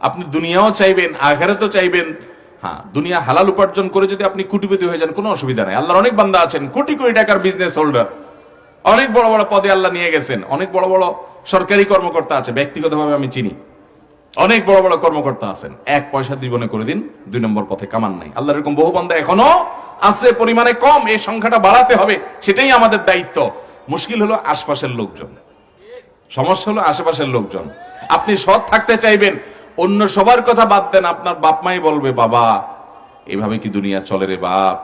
আপনি দুনিয়াও চাইবেন, আখেরাতেও চাইবেন। হ্যাঁ দুনিয়া হালাল উপার্জন করে যদি আপনি কুটিপতি হয়ে যান, কোনো অসুবিধা নাই। আল্লাহর অনেক বান্দা আছেন, কোটি কোটি টাকার বিজনেস হোল্ডার অনেক বড় বড় পদে আল্লাহ নিয়ে গেছেন। অনেক বড় বড় সরকারি কর্মকর্তা আছে, ব্যক্তিগতভাবে আমি চিনি। অনেক বড় বড় কর্মকর্তা আছেন। এক পয়সা জীবনে করে দিন, দুই নম্বর পথে কামান নাই। আল্লাহ এরকম বহু বান্দা এখনও আছে, পরিমাণে কম। এই সংখ্যাটা বাড়াতে হবে, সেটাই আমাদের দায়িত্ব। মুশকিল হলো আশপাশের লোকজন। সমস্যা হলো আশেপাশের লোকজন। আপনি সৎ থাকতে চাইবেন অন্য সবার কথা বাদ দেন, আপনার বাপ মাই বলবে, বাবা, এভাবে কি দুনিয়া চলে রে বাপ?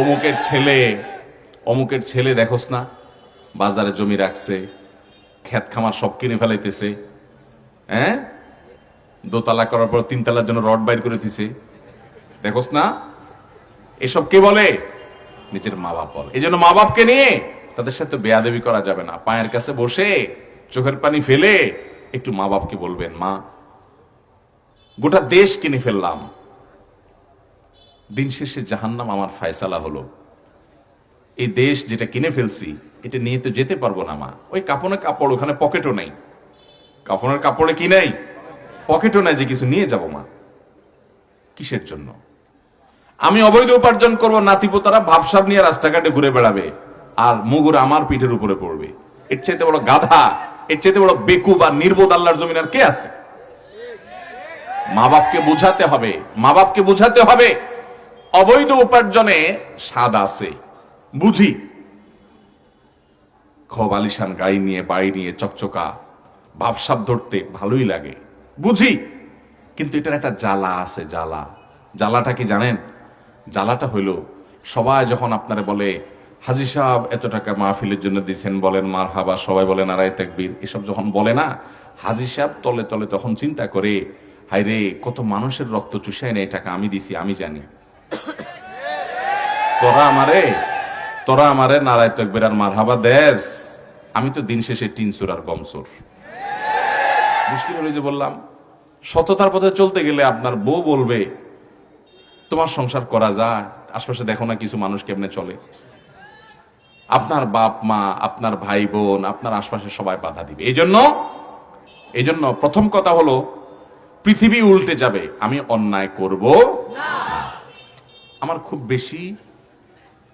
অমুকের ছেলে অমুকের ছেলে দেখোস না, বাজারে জমি রাখছে, ক্ষেত খামার সব কিনে ফেলাইতেছে হ্যাঁ? দোতলা করার পর তিনতলার জন্য রড বাইর করে দিছে, দেখোস না? এসব কে বলে? নিজের মা বাপ বলে। এই জন্য মা বাপকে নিয়ে তাদের সাথে বেয়াদেবি করা যাবে না। পায়ের কাছে বসে চোখের পানি ফেলে একটু মা বাপকে বলবেন, মা, গোটা দেশ কিনে ফেললাম। দিন শেষে জাহান্নাম আমার ফায়সালা হলো। এই দেশ যেটা কিনে ফেলছি, এটা নিয়ে তো যেতে পারব না, মা। ওই কাপড়ের কাপড়, ওখানে পকেটও নেই। কাপড়ের কাপড়ে কি নেই? পকেটও নাই যে কিছু নিয়ে যাব, মা। কিসের জন্য? আমি অবৈধ উপার্জন করব, নাতিপোতারা ভাবসাব নিয়ে রাস্তাঘাটে ঘুরে বেড়াবে, আর মুগুর আমার পিঠের উপরে পড়বে। এর চাইতে বড় গাধা এর চাইতে বড় বেকু বা নির্বোধ আল্লাহর জমিন আর কে আছে? মা বাপকে বুঝাতে হবে মা বাপকে বুঝাতে হবে। অবৈধ উপার্জনে স্বাদ আছে। বুঝি? খব আলিশান গাড়ি নিয়ে বাড়ি নিয়ে, চকচকা, ভাবসাব ধরতে ভালোই লাগে। বুঝি? কিন্তু এটার একটা জ্বালা আছে, জ্বালা। জ্বালাটা কি জানেন? জ্বালাটা হইল, সবাই যখন আপনারা বলে হাজি সাহেব এত টাকা মাহফিলের জন্য দিছেন, বলেন মার হাবা সবাই বলেন আড়াই তাকবীর, এসব যখন বলে না, হাজি সাহেব তলে তলে তখন চিন্তা করে হায় রে কত মানুষের রক্ত চুষায় না এই টাকা আমি দিছি, আমি জানি। তোরা আমারে তোরা আমারে নারায় তকবির আর মার হাবা দেশ আমি তো দিন শেষে টিনসুর আর গমসুর মুশকিল হলো যে বললাম, সততার পথে চলতে গেলে আপনার বউ বলবে, তোমার সংসার করা যায়, আশপাশে দেখো না কিছু মানুষ কেমনে চলে? আপনার বাপ, মা, আপনার ভাই বোন, আপনার আশপাশে সবাই বাধা দিবে। এই জন্য এই জন্য প্রথম কথা হলো, পৃথিবী উল্টে যাবে, আমি অন্যায় করব আমার খুব বেশি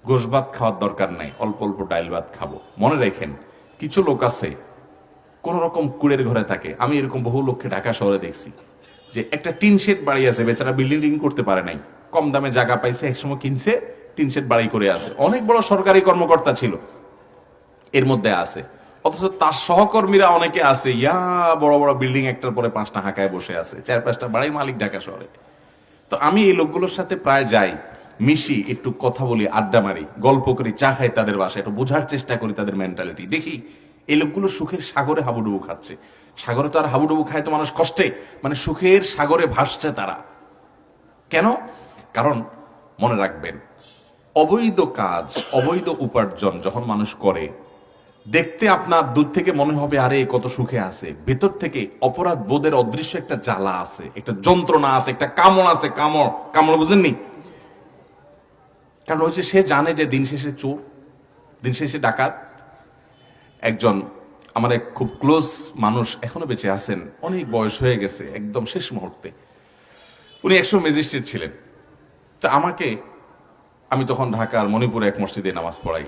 গোশ ভাত খাওয়ার দরকার নাই, অল্প অল্প ডাইল ভাত খাব। মনে রাখেন, কিছু লোক আছে কোন রকম কুড়ের ঘরে থাকে। আমি এরকম বহু লোককে ঢাকা শহরে দেখছি, যে একটা টিন শেড বাড়ি আছে, বেচারা বিল্ডিং করতে পারে নাই। কম দামে জায়গা পাইছে, একসময় কিনছে টিন শেড বাড়ি করে আছে। অনেক বড় সরকারি কর্মকর্তা ছিল। এর মধ্যে আছে। অথচ তার সহকর্মীরা অনেকে আছে, ইয়া, বড় বড় বিল্ডিং একটার পরে পাঁচটা হাঁকায় বসে আছে। চার পাঁচটা বাড়ির মালিক ঢাকা শহরে। তো আমি এই লোকগুলোর সাথে প্রায় যাই, মিশি, একটু কথা বলি, আড্ডা মারি, গল্প করি, চা খাই তাদের বাসায়, একটু বোঝার চেষ্টা করি তাদের মেন্টালিটি দেখি, এই লোকগুলো সুখের সাগরে হাবুডুবু খাচ্ছে। সাগরে তো আর হাবুডুবু খায় তো মানুষ কষ্টে মানে সুখের সাগরে ভাসছে তারা। কেন? কারণ, মনে রাখবেন অবৈধ কাজ, অবৈধ উপার্জন যখন মানুষ করে, দেখতে আপনার দূর থেকে মনে হবে, আরে কত সুখে আছে। ভেতর থেকে অপরাধ বোধের অদৃশ্য একটা জ্বালা আছে, একটা যন্ত্রণা আছে, একটা কামড় আছে, কামড় কামড় বুঝেননি? কারণ হচ্ছে সে জানে যে দিন শেষে চোর, দিন শেষে ডাকাত। একজন আমার এক খুব ক্লোজ মানুষ এখনও বেঁচে আছেন, অনেক বয়স হয়ে গেছে, একদম শেষ মুহূর্তে। উনি একশো ম্যাজিস্ট্রেট ছিলেন। তা আমাকে আমি তখন ঢাকার মণিপুরে এক মসজিদে নামাজ পড়াই।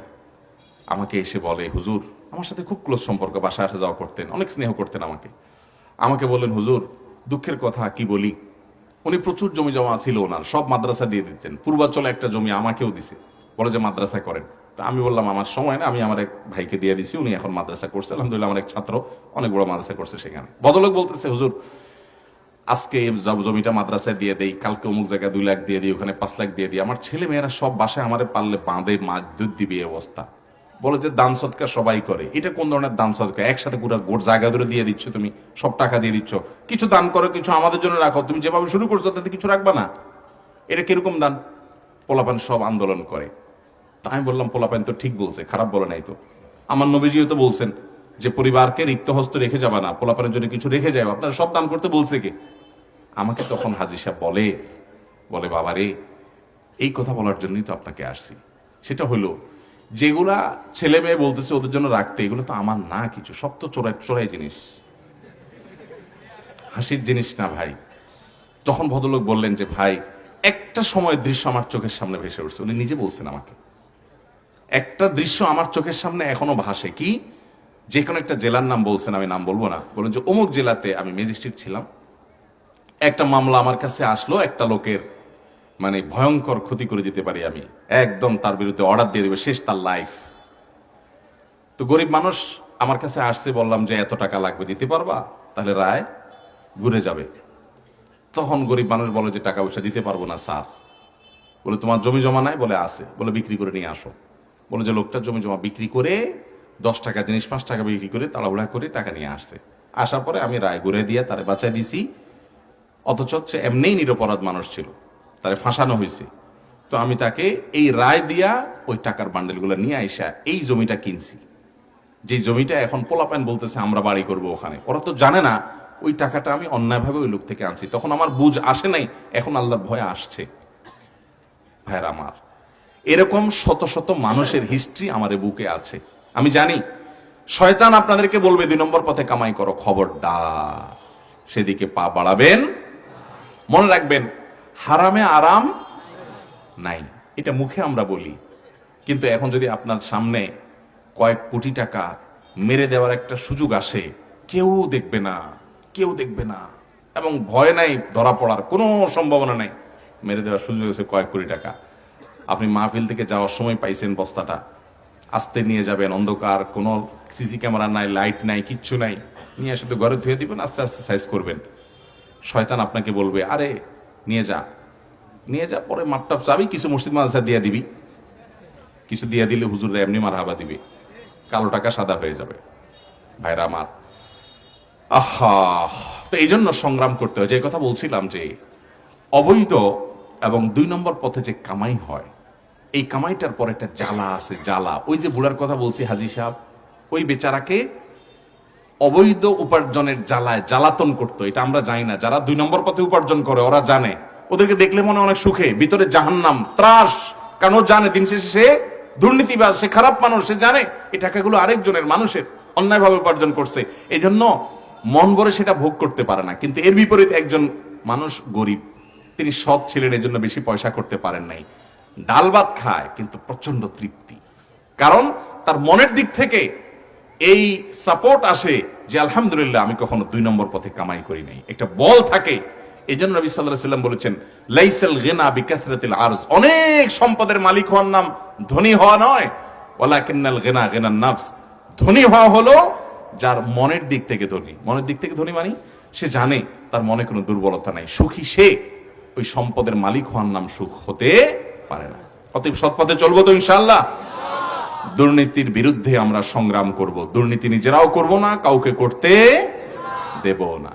আমাকে এসে বলে, হুজুর, আমার সাথে খুব ক্লোজ সম্পর্ক বাসা আসা যাওয়া করতেন, অনেক স্নেহ করতেন আমাকে। আমাকে বললেন, হুজুর, দুঃখের কথা কি বলি? উনি প্রচুর জমি জমা ছিল ওনার, সব মাদ্রাসা দিয়ে দিচ্ছেন। পূর্বাঞ্চলে একটা জমি আমাকেও দিছে, বলে যে মাদ্রাসা করেন। তা আমি বললাম, আমার সময় না, আমি আমার এক ভাইকে দিয়ে দিছি, উনি এখন মাদ্রাসা করছে। আলহামদুলিল্লাহ, আমার এক ছাত্র, অনেক বড় মাদ্রাসা করছে সেখানে। বদলোক বলতেছে, হুজুর আজকে জমিটা মাদ্রাসায় দিয়ে দেই, কালকে অমুক জায়গায় দুই লাখ দিয়ে দিই, ওখানে পাঁচ লাখ দিয়ে দিই। আমার ছেলে মেয়েরা সব বাসায় আমারে পারলে বাঁধে, মাছ দুধ দিবে অবস্থা। বলে যে দান সৎকার সবাই করে। এটা কোন ধরনের দান সৎকার? একসাথে গোটা গোট জায়গা ধরে দিয়ে দিচ্ছ তুমি, সব টাকা দিয়ে দিচ্ছ। কিছু দান করো, কিছু আমাদের জন্য রাখো। তুমি যেভাবে শুরু করছ, তাতে কিছু রাখবা না। এটা কীরকম দান? পোলাপান সব আন্দোলন করে। তা আমি বললাম, পোলাপান তো ঠিক বলছে, খারাপ বলে নাই তো। আমার নবীজিও তো বলছেন যে পরিবারকে রিক্ত হস্ত রেখে যাবা না, পোলাপানের জন্য কিছু রেখে যাও, আপনারা সব দান করতে বলছে কে? আমাকে তখন হাজি সাহেব বলে বলে, বাবা রে, এই কথা বলার জন্যই তো আপনাকে আসছি। সেটা হলো, যেগুলা ছেলে মেয়ে বলতেছে ওদের জন্য রাখতে, এগুলো তো আমার না কিছু, সব তো চোরাই চোরাই জিনিস। হাসির জিনিস না ভাই। তখন ভদ্রলোক বললেন যে, ভাই, একটা সময় দৃশ্য আমার চোখের সামনে ভেসে উঠছে। উনি নিজে বলছেন আমাকে, একটা দৃশ্য আমার চোখের সামনে এখনও ভাসে। কি? যে কোনো একটা জেলার নাম বলছেন, আমি নাম বলব না। বলুন যে অমুক জেলাতে আমি ম্যাজিস্ট্রেট ছিলাম। একটা মামলা আমার কাছে আসলো, একটা লোকের মানে ভয়ঙ্কর ক্ষতি করে দিতে পারি আমি। একদম তার বিরুদ্ধে অর্ডার দিয়ে দেবে, শেষ তার লাইফ তো গরিব মানুষ আমার কাছে আসছে, বললাম যে এত টাকা লাগবে, দিতে পারবা? তাহলে রায়, ঘুরে যাবে। তখন গরিব মানুষ বলে যে টাকা পয়সা দিতে পারব না, স্যার। বলে, তোমার জমি জমা নাই? বলে, আছে। বলে, বিক্রি করে নিয়ে আসো। বলে, যে লোকটা জমি জমা বিক্রি করে দশ টাকা জিনিস, পাঁচ টাকা বিক্রি করে তাড়াহুড়া করে টাকা নিয়ে আসছে। আসার পরে আমি রায় ঘুরে দিয়ে তারে বাঁচাই দিছি। অথচ সে এমনিই নিরপরাধ মানুষ ছিল। তারে ফাঁসানো হয়েছে। তো আমি তাকে এই রায় দিয়া ওই টাকার বান্ডেলগুলো নিয়ে আইসা এই জমিটা কিনছি। যে জমিটা এখন পোলাপ্যান বলতেছে, আমরা বাড়ি করব ওখানে। ওরা তো জানে না, ওই টাকাটা আমি অন্যায়ভাবে ওই লোক থেকে আনছি। তখন আমার বুঝ আসে নাই, এখন আল্লাহর ভয় আসছে। ভাইয়ের আমার, এরকম শত শত মানুষের হিস্ট্রি আমার বুকে আছে। আমি জানি। শয়তান আপনাদেরকে বলবে, দুই নম্বর পথে কামাই করো, খবরদার। সেদিকে পা বাড়াবেন, মনে রাখবেন, হারামে আরাম নাই। এটা মুখে আমরা বলি। কিন্তু এখন যদি আপনার সামনে কয়েক কোটি টাকা মেরে দেওয়ার একটা সুযোগ আসে, কেউ দেখবে না, কেউ দেখবে না। এবং ভয় নাই, ধরা পড়ার কোনো সম্ভাবনা নাই। মেরে দেওয়ার সুযোগ আছে কয়েক কোটি টাকা। আপনি মাহফিল থেকে যাওয়ার সময় পাইছেন বস্তাটা। আস্তে নিয়ে যাবেন, অন্ধকার, কোনো সিসি ক্যামেরা নাই, লাইট নাই, কিচ্ছু নাই। নিয়ে তো ঘরে ধুয়ে দিবেন, আস্তে আস্তে সাইজ করবেন। শয়তান আপনাকে বলবে, আরে, নিয়ে যা। নিয়ে যা, পরে মাপটাপ যাবি কিছু মসজিদ মাদ্রাসা দিয়ে দিবি। কিছু দিয়ে দিলে হুজুররা এমনি মার হাবা দিবে। কালো টাকা সাদা হয়ে যাবে। ভাইরা আমার, আহা! তো এই জন্য সংগ্রাম করতে হয়। যে কথা বলছিলাম যে, অবৈধ এবং দুই নম্বর পথে যে কামাই হয় এই কামাইটার পর একটা জ্বালা আছে, জ্বালা। ওই যে বুড়ার কথা বলছি, হাজি সাহেব, ওই বেচারাকে অবৈধ উপার্জনের জ্বালায় জ্বালাতন করতো। এটা আমরা জানি না। যারা দুই নম্বর পথে উপার্জন করে, ওরা জানে। ওদেরকে দেখলে মনে অনেক সুখে। ভিতরে জাহান্নাম, ত্রাস। কারণ ও জানে, দিন শেষে সে দুর্নীতিবাজ, সে খারাপ মানুষ, সে জানে এই টাকাগুলো আরেকজনের, মানুষের অন্যায়ভাবে উপার্জন করছে। এই জন্য মন ভরে সেটা ভোগ করতে পারে না। কিন্তু এর বিপরীতে একজন মানুষ গরিব। তিনি সৎ ছিলেন এই জন্য বেশি পয়সা করতে পারেন নাই। ডাল ভাত খায়, কিন্তু প্রচণ্ড তৃপ্তি। কারণ তার মনের দিক থেকে এই সাপোর্ট আসে যে, আলহামদুলিল্লাহ, আমি কখনো দুই নম্বর পথে কামাই করি নাই। একটা বল থাকে। এই জন্য নবী সাল্লাহ সাল্লাম বলেছেন, লাইসাল গেনা বিকাসরাতিল আরজ। অনেক সম্পদের মালিক হওয়ার নাম ধনী হওয়া নয়। ওয়ালাকিন্নাল গেনা গেনার নাফস। ধনী হওয়া হলো যার মনের দিক থেকে ধনী। মনের দিক থেকে ধনী মানে সে জানে তার মনে কোনো দুর্বলতা নাই। সুখী সে। ওই সম্পদের মালিক হওয়ার নাম সুখ হতে পারে না। অতএব সৎপথে চলবো তো ইনশাল্লাহ দুর্নীতির বিরুদ্ধে আমরা সংগ্রাম করব। দুর্নীতি নিজেরাও করব না, কাউকে করতে দেব না।